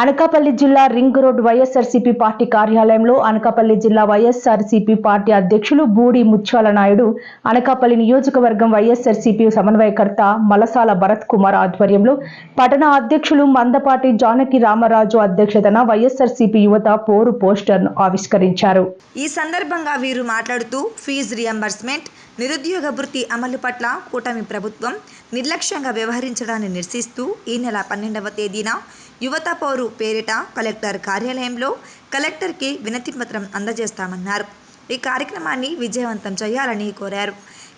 అనకాపల్లి జిల్లా ring road YSRCP party కార్యాలయంలో అనకాపల్లి జిల్లా వైఎస్ఆర్సీపీ పార్టీ అధ్యక్షులు బూడి ముత్యాల నాయుడు అనకాపల్లి నియోజకవర్గం వైఎస్ఆర్సీపీ సమన్వయకర్త మలసాల భరత్ కుమార్ ఆధ్వర్యంలో పట్టణ అధ్యక్షులు మందపాటి జానకి రామరాజు అధ్యక్షతన వైఎస్ఆర్సీపీ యువత పోరు పోస్టర్ను ఆవిష్కరించారు. ఈ సందర్భంగా వీరు మాట్లాడుతూ ఫీజు రియంబర్స్మెంట్ నిరుద్యోగ వృత్తి అమలు పట్ల కూటమి ప్రభుత్వం నిర్లక్ష్యంగా వ్యవహరించడాన్ని నిరసిస్తూ ఈ నెల పన్నెండవ తేదీన యువత పౌరు పేరిట కలెక్టర్ కార్యాలయంలో కలెక్టర్కి వినతి పత్రం అందజేస్తామన్నారు. ఈ కార్యక్రమాన్ని విజయవంతం చేయాలని కోరారు.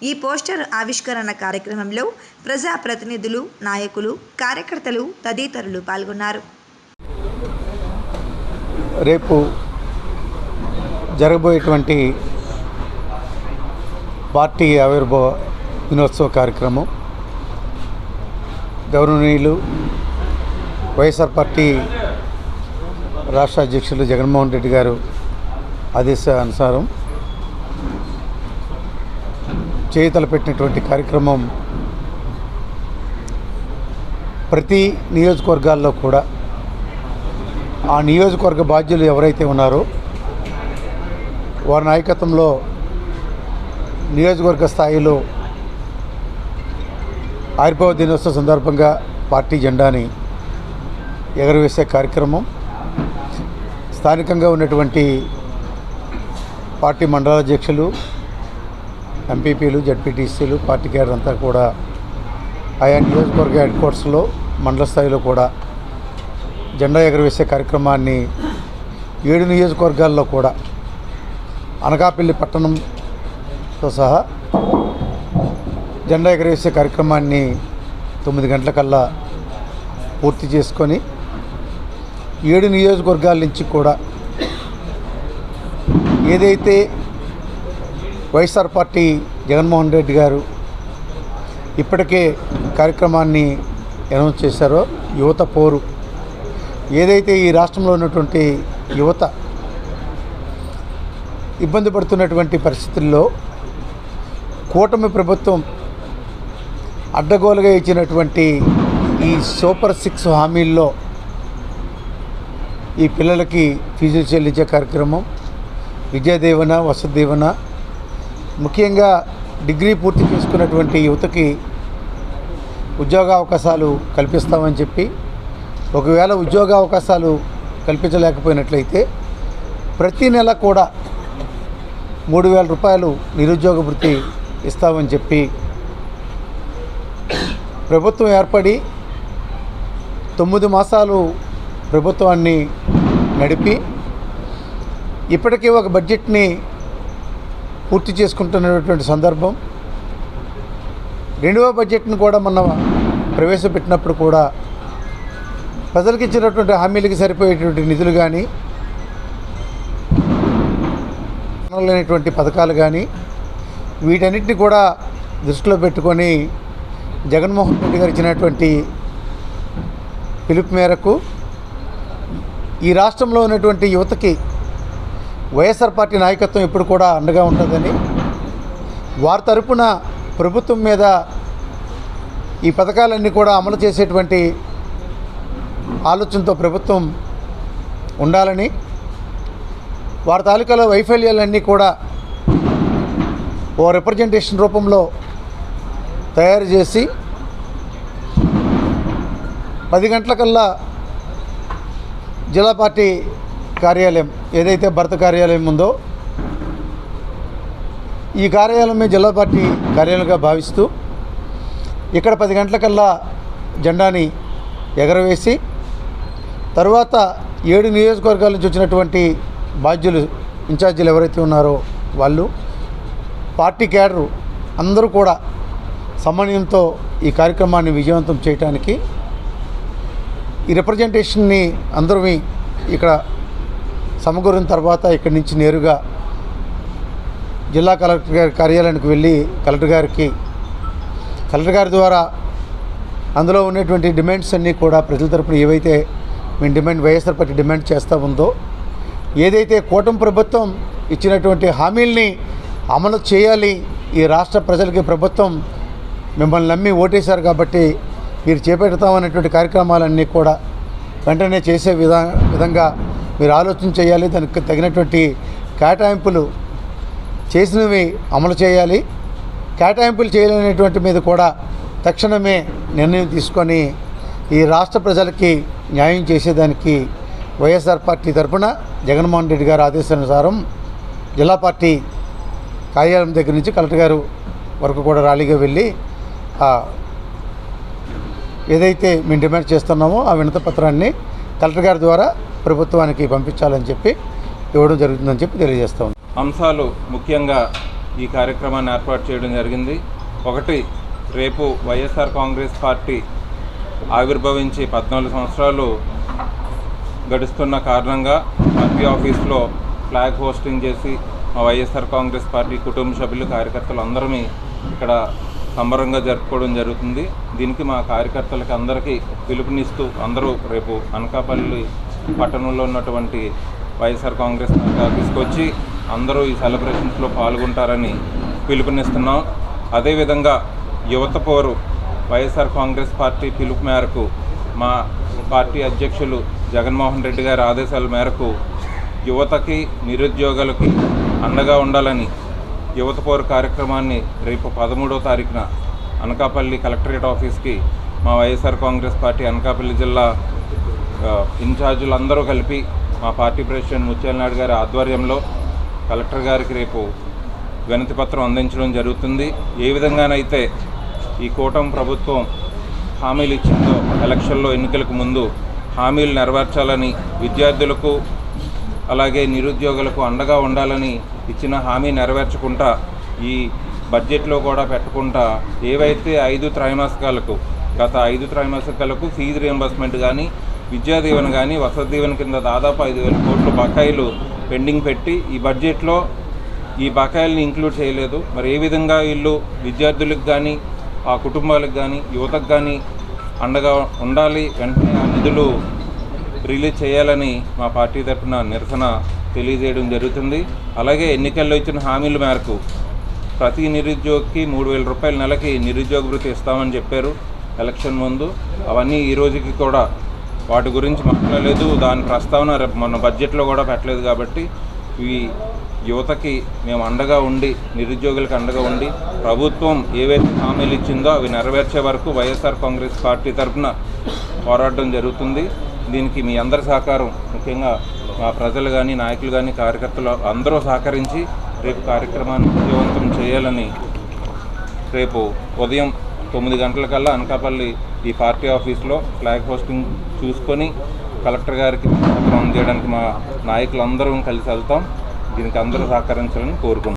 ఈ పోస్టర్ ఆవిష్కరణ కార్యక్రమంలో ప్రజా ప్రతినిధులు నాయకులు కార్యకర్తలు తదితరులు పాల్గొన్నారు. రేపు జరగబోయేటువంటి పార్టీ ఆవిర్భావ దినోత్సవ కార్యక్రమం గౌరవనీయులు వైఎస్ఆర్ పార్టీ రాష్ట్ర అధ్యక్షులు జగన్మోహన్ రెడ్డి గారు ఆదేశానుసారం చేతలు పెట్టినటువంటి కార్యక్రమం ప్రతి నియోజకవర్గాల్లో కూడా ఆ నియోజకవర్గ బాధ్యులు ఎవరైతే ఉన్నారో వారి నాయకత్వంలో నియోజకవర్గ స్థాయిలో ఆవిర్భావ దినోత్సవం సందర్భంగా పార్టీ జెండాని ఎగరవేసే కార్యక్రమం. స్థానికంగా ఉన్నటువంటి పార్టీ మండలాధ్యక్షులు ఎంపీపీలు జడ్పీటీసీలు పార్టీ క్యాడర్ అంతా కూడా ఆయా నియోజకవర్గ హెడ్ కోర్స్లో మండల స్థాయిలో కూడా జెండా ఎగరవేసే కార్యక్రమాన్ని ఏడు నియోజకవర్గాల్లో కూడా అనకాపల్లి పట్టణంతో సహా జెండా ఎగరవేసే కార్యక్రమాన్ని తొమ్మిది గంటలకల్లా పూర్తి చేసుకొని ఏడు నియోజకవర్గాల నుంచి కూడా ఏదైతే వైఎస్ఆర్ పార్టీ జగన్మోహన్ రెడ్డి గారు ఇప్పటికే కార్యక్రమాన్ని అనౌన్స్ చేశారో యువత పోరు. ఏదైతే ఈ రాష్ట్రంలో ఉన్నటువంటి యువత ఇబ్బంది పడుతున్నటువంటి పరిస్థితుల్లో కూటమి ప్రభుత్వం అడ్డగోలుగా ఇచ్చినటువంటి ఈ సూపర్ సిక్స్ హామీల్లో ఈ పిల్లలకి ఫీజులు చెల్లించే కార్యక్రమం విద్యాదీవన వసతి దీవెన ముఖ్యంగా డిగ్రీ పూర్తి చేసుకున్నటువంటి యువతకి ఉద్యోగ అవకాశాలు కల్పిస్తామని చెప్పి ఒకవేళ ఉద్యోగ అవకాశాలు కల్పించలేకపోయినట్లయితే ప్రతి నెల కూడా మూడు వేల రూపాయలు నిరుద్యోగ వృత్తి ఇస్తామని చెప్పి ప్రభుత్వం ఏర్పడి తొమ్మిది మాసాలు ప్రభుత్వాన్ని నడిపి ఇప్పటికీ ఒక బడ్జెట్ని పూర్తి చేసుకుంటున్నటువంటి సందర్భం. రెండవ బడ్జెట్ను కూడా మొన్న ప్రవేశపెట్టినప్పుడు కూడా ప్రజలకు ఇచ్చినటువంటి హామీలకు సరిపోయేటువంటి నిధులు కానీ లేనటువంటి పథకాలు కానీ వీటన్నిటిని కూడా దృష్టిలో పెట్టుకొని జగన్మోహన్ రెడ్డి గారు ఇచ్చినటువంటి పిలుపు మేరకు ఈ రాష్ట్రంలో ఉన్నటువంటి యువతకి వైఎస్ఆర్ పార్టీ నాయకత్వం ఎప్పుడు కూడా అండగా ఉంటుందని వారి తరపున ప్రభుత్వం మీద ఈ పథకాలన్నీ కూడా అమలు చేసేటువంటి ఆలోచనతో ప్రభుత్వం ఉండాలని వారి తాలూకాలో వైఫల్యాలన్నీ కూడా ఓ రిప్రజెంటేషన్ రూపంలో తయారు చేసి పది గంటలకల్లా జిల్లా పార్టీ కార్యాలయం ఏదైతే భర్త కార్యాలయం ఉందో ఈ కార్యాలయమే జిల్లా పార్టీ కార్యాలయంగా భావిస్తూ ఇక్కడ పది గంటలకల్లా జెండాని ఎగరవేసి తర్వాత ఏడు నియోజకవర్గాల నుంచి వచ్చినటువంటి బాధ్యులు ఇన్ఛార్జీలు ఎవరైతే ఉన్నారో వాళ్ళు పార్టీ క్యాడరు అందరూ కూడా సమన్వయంతో ఈ కార్యక్రమాన్ని విజయవంతం చేయడానికి ఈ రిప్రజెంటేషన్ని అందరూ ఇక్కడ సమకూరిన తర్వాత ఇక్కడి నుంచి నేరుగా జిల్లా కలెక్టర్ గారి కార్యాలయానికి వెళ్ళి కలెక్టర్ గారికి కలెక్టర్ గారి ద్వారా అందులో ఉన్నటువంటి డిమాండ్స్ అన్నీ కూడా ప్రజల తరపున ఏవైతే మేము డిమాండ్ వైఎస్ఆర్ పార్టీ డిమాండ్ చేస్తూ ఉందో ఏదైతే కూటమి ప్రభుత్వం ఇచ్చినటువంటి హామీల్ని అమలు చేయాలి ఈ రాష్ట్ర ప్రజలకి ప్రభుత్వం మిమ్మల్ని నమ్మి ఓటేశారు కాబట్టి మీరు చేపెడతామనేటువంటి కార్యక్రమాలన్నీ కూడా వెంటనే చేసే విధా విధంగా మీరు ఆలోచన చేయాలి దానికి తగినటువంటి కేటాయింపులు చేసినవి అమలు చేయాలి. కేటాయింపులు చేయలేనటువంటి మీద కూడా తక్షణమే నిర్ణయం తీసుకొని ఈ రాష్ట్ర ప్రజలకి న్యాయం చేసేదానికి వైఎస్ఆర్ పార్టీ తరఫున జగన్మోహన్ రెడ్డి గారి ఆదేశానుసారం జిల్లా పార్టీ కార్యాలయం దగ్గర నుంచి కలెక్టర్ గారు వరకు కూడా ర్యాలీగా వెళ్ళి ఏదైతే మేము డిమాండ్ చేస్తున్నామో ఆ వినత పత్రాన్ని కలెక్టర్ గారి ద్వారా ప్రభుత్వానికి పంపించాలని చెప్పి ఇవ్వడం జరుగుతుందని చెప్పి తెలియజేస్తాం అంశాలు ముఖ్యంగా ఈ కార్యక్రమాన్ని ఏర్పాటు చేయడం జరిగింది. ఒకటి రేపు వైఎస్ఆర్ కాంగ్రెస్ పార్టీ ఆవిర్భవించి పద్నాలుగు సంవత్సరాలు గడుస్తున్న కారణంగా ఎంపీ ఆఫీస్లో ఫ్లాగ్ హోస్టింగ్ చేసి మా వైఎస్ఆర్ కాంగ్రెస్ పార్టీ కుటుంబ సభ్యులు కార్యకర్తలు అందరమీ ఇక్కడ సంబరంగా జరుపుకోవడం జరుగుతుంది. దీనికి మా కార్యకర్తలకి అందరికీ పిలుపునిస్తూ అందరూ రేపు అనకాపల్లి పట్టణంలో ఉన్నటువంటి వైఎస్ఆర్ కాంగ్రెస్ పార్టీ ఆఫీస్కి వచ్చి అందరూ ఈ సెలబ్రేషన్స్లో పాల్గొంటారని పిలుపునిస్తున్నాం. అదేవిధంగా యువత పోరు వైఎస్ఆర్ కాంగ్రెస్ పార్టీ పిలుపు మేరకు మా పార్టీ అధ్యక్షులు జగన్మోహన్ రెడ్డి గారి ఆదేశాల మేరకు యువతకి నిరుద్యోగులకి అండగా ఉండాలని యువత పోరు కార్యక్రమాన్ని రేపు పదమూడో తారీఖున అనకాపల్లి కలెక్టరేట్ ఆఫీస్కి మా వైఎస్ఆర్ కాంగ్రెస్ పార్టీ అనకాపల్లి జిల్లా ఆ, ఇన్ఛార్జీలందరూ కలిపి మా పార్టీ ప్రెసిడెంట్ ముత్యాలనాయుడు గారి ఆధ్వర్యంలో కలెక్టర్ గారికి రేపు వినతి పత్రం అందించడం జరుగుతుంది. ఏ విధంగానైతే ఈ కూటమి ప్రభుత్వం హామీలు ఇచ్చిందో ఎలక్షన్లో ఎన్నికలకు ముందు హామీలు నెరవేర్చాలని విద్యార్థులకు అలాగే నిరుద్యోగులకు అండగా ఉండాలని ఇచ్చిన హామీ నెరవేర్చకుండా ఈ బడ్జెట్లో కూడా పెట్టకుండా ఏవైతే ఐదు త్రైమాసికాలకు గత ఐదు త్రైమాసికాలకు ఫీజు రియంబర్స్మెంట్ కానీ విద్యా దీవెన కానీ వసతి దీవెన కింద దాదాపు ఐదు వేల కోట్లు బకాయిలు పెండింగ్ పెట్టి ఈ బడ్జెట్లో ఈ బకాయిల్ని ఇంక్లూడ్ చేయలేదు. మరి ఏ విధంగా వీళ్ళు విద్యార్థులకు కానీ ఆ కుటుంబాలకు కానీ యువతకు కానీ అండగా ఉండాలి? వెంటనే ఆ నిధులు రిలీజ్ చేయాలని మా పార్టీ తరఫున నిరసన తెలియజేయడం జరుగుతుంది. అలాగే ఎన్నికల్లో ఇచ్చిన హామీల మేరకు ప్రతి నిరుద్యోగికి మూడు వేల రూపాయల నెలకి నిరుద్యోగ వృత్తి ఇస్తామని చెప్పారు ఎలక్షన్ ముందు. అవన్నీ ఈ రోజుకి కూడా వాటి గురించి మాట్లాడలేదు. దాని ప్రస్తావన మన బడ్జెట్లో కూడా పెట్టలేదు కాబట్టి ఈ యువతకి మేము అండగా ఉండి నిరుద్యోగులకు అండగా ఉండి ప్రభుత్వం ఏవైతే హామీలు ఇచ్చిందో అవి నెరవేర్చే వరకు వైఎస్ఆర్ కాంగ్రెస్ పార్టీ తరఫున పోరాటం జరుగుతుంది. దీనికి మీ అందరి సహకారం ముఖ్యంగా మా ప్రజలు కానీ నాయకులు కానీ కార్యకర్తలు అందరూ సహకరించి రేపు కార్యక్రమాన్ని విజయవంతం చేయాలని రేపు ఉదయం తొమ్మిది గంటలకల్లా అనకాపల్లి ఈ పార్టీ ఆఫీస్లో ఫ్లాగ్ హోస్టింగ్ చూసుకొని కలెక్టర్ గారికి అందజేయడానికి మా నాయకులందరం కలిసి వెళ్తాం. దీనికి అందరూ సహకరించాలని కోరుకుంటున్నాం.